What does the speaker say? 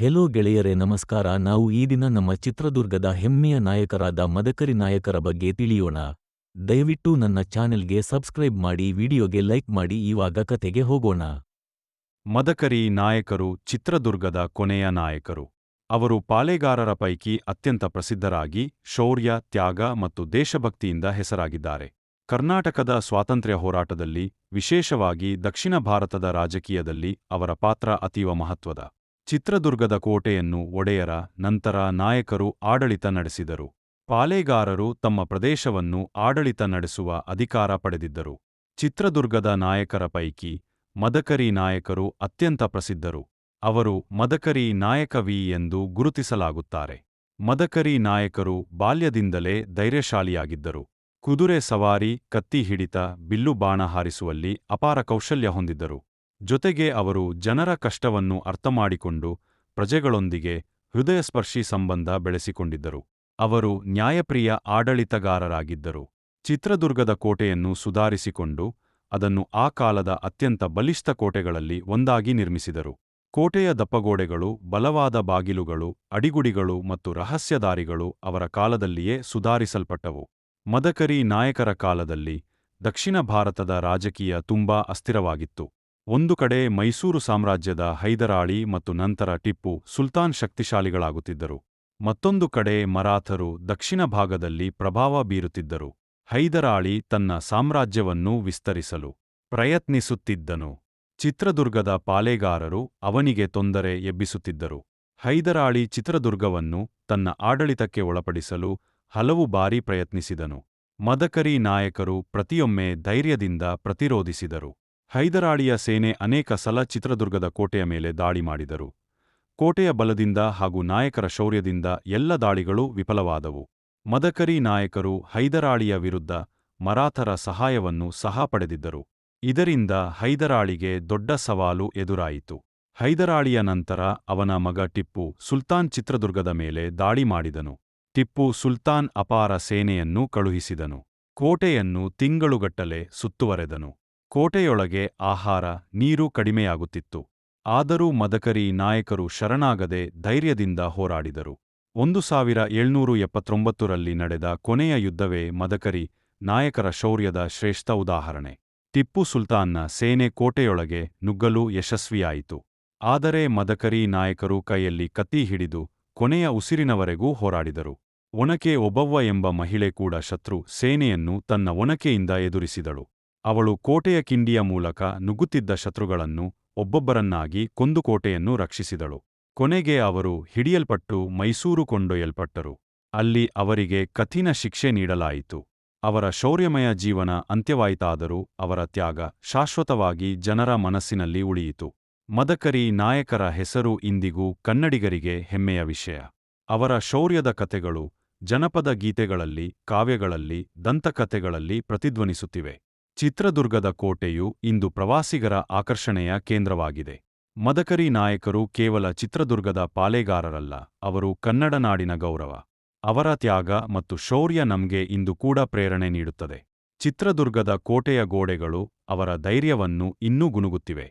Hello ಗೆಳೆಯರೇ, ನಮಸ್ಕಾರ. ನಾವು ಈ ದಿನ ನಮ್ಮ ಚಿತ್ರದುರ್ಗದ ಹೆಮ್ಮೆಯ ನಾಯಕರಾದ ಮದಕರಿ ನಾಯಕರ ಬಗ್ಗೆ ತಿಳಿಯೋಣ. ದಯವಿಟ್ಟು ನನ್ನ ಚಾನೆಲ್ಗೆ ಸಬ್ಸ್ಕ್ರೈಬ್ ಮಾಡಿ, ವಿಡಿಯೋಗೆ ಲೈಕ್ ಮಾಡಿ, ಇವಾಗ ಕತೆಗೆ ಹೋಗೋಣ. ಮದಕರಿ ನಾಯಕರು ಚಿತ್ರದುರ್ಗದ ಕೊನೆಯ ನಾಯಕರು. ಅವರು ಪಾಳೆಗಾರರ ಪೈಕಿ ಅತ್ಯಂತ ಪ್ರಸಿದ್ಧರಾಗಿ, ಶೌರ್ಯ, ತ್ಯಾಗ ಮತ್ತು ದೇಶಭಕ್ತಿಯಿಂದ ಹೆಸರಾಗಿದ್ದಾರೆ. ಕರ್ನಾಟಕದ ಸ್ವಾತಂತ್ರ್ಯ ಹೋರಾಟದಲ್ಲಿ, ವಿಶೇಷವಾಗಿ ದಕ್ಷಿಣ ಭಾರತದ ರಾಜಕೀಯದಲ್ಲಿ ಅವರ ಪಾತ್ರ ಅತೀವ ಮಹತ್ವದ. ಚಿತ್ರದುರ್ಗದ ಕೋಟೆಯನ್ನು ಒಡೆಯರ ನಂತರ ನಾಯಕರು ಆಡಳಿತ ನಡೆಸಿದರು. ಪಾಲೇಗಾರರು ತಮ್ಮ ಪ್ರದೇಶವನ್ನು ಆಡಳಿತ ನಡೆಸುವ ಅಧಿಕಾರ ಪಡೆದಿದ್ದರು. ಚಿತ್ರದುರ್ಗದ ನಾಯಕರ ಪೈಕಿ ಮದಕರಿ ನಾಯಕರು ಅತ್ಯಂತ ಪ್ರಸಿದ್ಧರು. ಅವರು ಮದಕರಿ ನಾಯಕವಿ ಎಂದು ಗುರುತಿಸಲಾಗುತ್ತಾರೆ. ಮದಕರಿ ನಾಯಕರು ಬಾಲ್ಯದಿಂದಲೇ ಧೈರ್ಯಶಾಲಿಯಾಗಿದ್ದರು. ಕುದುರೆ ಸವಾರಿ, ಕತ್ತಿ ಹಿಡಿತ, ಬಿಲ್ಲು ಬಾಣ ಹಾರಿಸುವಲ್ಲಿ ಅಪಾರ ಕೌಶಲ್ಯ ಹೊಂದಿದ್ದರು. ಜೊತೆಗೆ ಅವರು ಜನರ ಕಷ್ಟವನ್ನು ಅರ್ಥಮಾಡಿಕೊಂಡು ಪ್ರಜೆಗಳೊಂದಿಗೆ ಹೃದಯಸ್ಪರ್ಶಿ ಸಂಬಂಧ ಬೆಳೆಸಿಕೊಂಡಿದ್ದರು. ಅವರು ನ್ಯಾಯಪ್ರಿಯ ಆಡಳಿತಗಾರರಾಗಿದ್ದರು. ಚಿತ್ರದುರ್ಗದ ಕೋಟೆಯನ್ನು ಸುಧಾರಿಸಿಕೊಂಡು ಅದನ್ನು ಆ ಕಾಲದ ಅತ್ಯಂತ ಬಲಿಷ್ಠ ಕೋಟೆಗಳಲ್ಲಿ ಒಂದಾಗಿ ನಿರ್ಮಿಸಿದರು. ಕೋಟೆಯ ದಪ್ಪಗೋಡೆಗಳು, ಬಲವಾದ ಬಾಗಿಲುಗಳು, ಅಡಿಗುಡಿಗಳು ಮತ್ತು ರಹಸ್ಯದಾರಿಗಳು ಅವರ ಕಾಲದಲ್ಲಿಯೇ ಸುಧಾರಿಸಲ್ಪಟ್ಟವು. ಮದಕರಿ ನಾಯಕರ ಕಾಲದಲ್ಲಿ ದಕ್ಷಿಣ ಭಾರತದ ರಾಜಕೀಯ ತುಂಬಾ ಅಸ್ಥಿರವಾಗಿತ್ತು. ಒಂದು ಕಡೆ ಮೈಸೂರು ಸಾಮ್ರಾಜ್ಯದ ಹೈದರಾಳಿ ಮತ್ತು ನಂತರ ಟಿಪ್ಪು ಸುಲ್ತಾನ್ ಶಕ್ತಿಶಾಲಿಗಳಾಗುತ್ತಿದ್ದರು. ಮತ್ತೊಂದು ಕಡೆ ಮರಾಥರು ದಕ್ಷಿಣ ಭಾಗದಲ್ಲಿ ಪ್ರಭಾವ ಬೀರುತ್ತಿದ್ದರು. ಹೈದರಾಳಿ ತನ್ನ ಸಾಮ್ರಾಜ್ಯವನ್ನು ವಿಸ್ತರಿಸಲು ಪ್ರಯತ್ನಿಸುತ್ತಿದ್ದನು. ಚಿತ್ರದುರ್ಗದ ಪಾಳೆಗಾರರು ಅವನಿಗೆ ತೊಂದರೆ ಎಬ್ಬಿಸುತ್ತಿದ್ದರು. ಹೈದರಾಳಿ ಚಿತ್ರದುರ್ಗವನ್ನು ತನ್ನ ಆಡಳಿತಕ್ಕೆ ಒಳಪಡಿಸಲು ಹಲವು ಬಾರಿ ಪ್ರಯತ್ನಿಸಿದನು. ಮದಕರಿ ನಾಯಕರು ಪ್ರತಿಯೊಮ್ಮೆ ಧೈರ್ಯದಿಂದ ಪ್ರತಿರೋಧಿಸಿದರು. ಹೈದರಾಳಿಯ ಸೇನೆ ಅನೇಕ ಸಲ ಚಿತ್ರದುರ್ಗದ ಕೋಟೆಯ ಮೇಲೆ ದಾಳಿ ಮಾಡಿದರು. ಕೋಟೆಯ ಬಲದಿಂದ ಹಾಗೂ ನಾಯಕರ ಶೌರ್ಯದಿಂದ ಎಲ್ಲ ದಾಳಿಗಳು ವಿಫಲವಾದವು. ಮದಕರಿ ನಾಯಕರು ಹೈದರಾಳಿಯ ವಿರುದ್ಧ ಮರಾಠರ ಸಹಾಯವನ್ನು ಸಹ ಪಡೆದಿದ್ದರು. ಇದರಿಂದ ಹೈದರಾಳಿಗೆ ದೊಡ್ಡ ಸವಾಲು ಎದುರಾಯಿತು. ಹೈದರಾಳಿಯ ನಂತರ ಅವನ ಮಗ ಟಿಪ್ಪು ಸುಲ್ತಾನ್ ಚಿತ್ರದುರ್ಗದ ಮೇಲೆ ದಾಳಿ ಮಾಡಿದನು. ಟಿಪ್ಪು ಸುಲ್ತಾನ್ ಅಪಾರ ಸೇನೆಯನ್ನು ಕಳುಹಿಸಿದನು. ಕೋಟೆಯನ್ನು ತಿಂಗಳುಗಟ್ಟಲೆ ಸುತ್ತುವರೆದನು. ಕೋಟೆಯೊಳಗೆ ಆಹಾರ, ನೀರು ಕಡಿಮೆಯಾಗುತ್ತಿತ್ತು. ಆದರೂ ಮದಕರಿ ನಾಯಕರು ಶರಣಾಗದೆ ಧೈರ್ಯದಿಂದ ಹೋರಾಡಿದರು. ಒಂದು ಸಾವಿರ ಏಳ್ನೂರು ಎಪ್ಪತ್ತೊಂಬತ್ತರಲ್ಲಿ ನಡೆದ ಕೊನೆಯ ಯುದ್ಧವೇ ಮದಕರಿ ನಾಯಕರ ಶೌರ್ಯದ ಶ್ರೇಷ್ಠ ಉದಾಹರಣೆ. ಟಿಪ್ಪು ಸುಲ್ತಾನ್ನ ಸೇನೆ ಕೋಟೆಯೊಳಗೆ ನುಗ್ಗಲು ಯಶಸ್ವಿಯಾಯಿತು. ಆದರೆ ಮದಕರಿ ನಾಯಕರು ಕೈಯಲ್ಲಿ ಕತ್ತಿ ಹಿಡಿದು ಕೊನೆಯ ಉಸಿರಿನವರೆಗೂ ಹೋರಾಡಿದರು. ಒನಕೆ ಒಬವ್ವ ಎಂಬ ಮಹಿಳೆ ಕೂಡ ಶತ್ರು ಸೇನೆಯನ್ನು ತನ್ನ ಒನಕೆಯಿಂದ ಎದುರಿಸಿದಳು. ಅವಳು ಕೋಟೆಯ ಕಿಂಡಿಯ ಮೂಲಕ ನುಗ್ಗುತ್ತಿದ್ದ ಶತ್ರುಗಳನ್ನು ಒಬ್ಬೊಬ್ಬರನ್ನಾಗಿ ಕೊಂದು ಕೋಟೆಯನ್ನು ರಕ್ಷಿಸಿದಳು. ಕೊನೆಗೆ ಅವರು ಹಿಡಿಯಲ್ಪಟ್ಟು ಮೈಸೂರು ಕೊಂಡೊಯ್ಯಲ್ಪಟ್ಟರು. ಅಲ್ಲಿ ಅವರಿಗೆ ಕಠಿಣ ಶಿಕ್ಷೆ ನೀಡಲಾಯಿತು. ಅವರ ಶೌರ್ಯಮಯ ಜೀವನ ಅಂತ್ಯವಾಯಿತಾದರೂ ಅವರ ತ್ಯಾಗ ಶಾಶ್ವತವಾಗಿ ಜನರ ಮನಸ್ಸಿನಲ್ಲಿ ಉಳಿಯಿತು. ಮದಕರಿ ನಾಯಕರ ಹೆಸರು ಇಂದಿಗೂ ಕನ್ನಡಿಗರಿಗೆ ಹೆಮ್ಮೆಯ ವಿಷಯ. ಅವರ ಶೌರ್ಯದ ಕಥೆಗಳು ಜನಪದ ಗೀತೆಗಳಲ್ಲಿ, ಕಾವ್ಯಗಳಲ್ಲಿ, ದಂತಕಥೆಗಳಲ್ಲಿ ಪ್ರತಿಧ್ವನಿಸುತ್ತಿವೆ. ಚಿತ್ರದುರ್ಗದ ಕೋಟೆಯು ಇಂದು ಪ್ರವಾಸಿಗರ ಆಕರ್ಷಣೆಯ ಕೇಂದ್ರವಾಗಿದೆ. ಮದಕರಿ ನಾಯಕರು ಕೇವಲ ಚಿತ್ರದುರ್ಗದ ಪಾಳೆಗಾರರಲ್ಲ ಅವರು ಕನ್ನಡ ನಾಡಿನ ಗೌರವ. ಅವರ ತ್ಯಾಗ ಮತ್ತು ಶೌರ್ಯ ನಮ್ಗೆ ಇಂದು ಕೂಡ ಪ್ರೇರಣೆ ನೀಡುತ್ತದೆ. ಚಿತ್ರದುರ್ಗದ ಕೋಟೆಯ ಗೋಡೆಗಳು ಅವರ ಧೈರ್ಯವನ್ನು ಇನ್ನೂ ಗುನುಗುತ್ತಿವೆ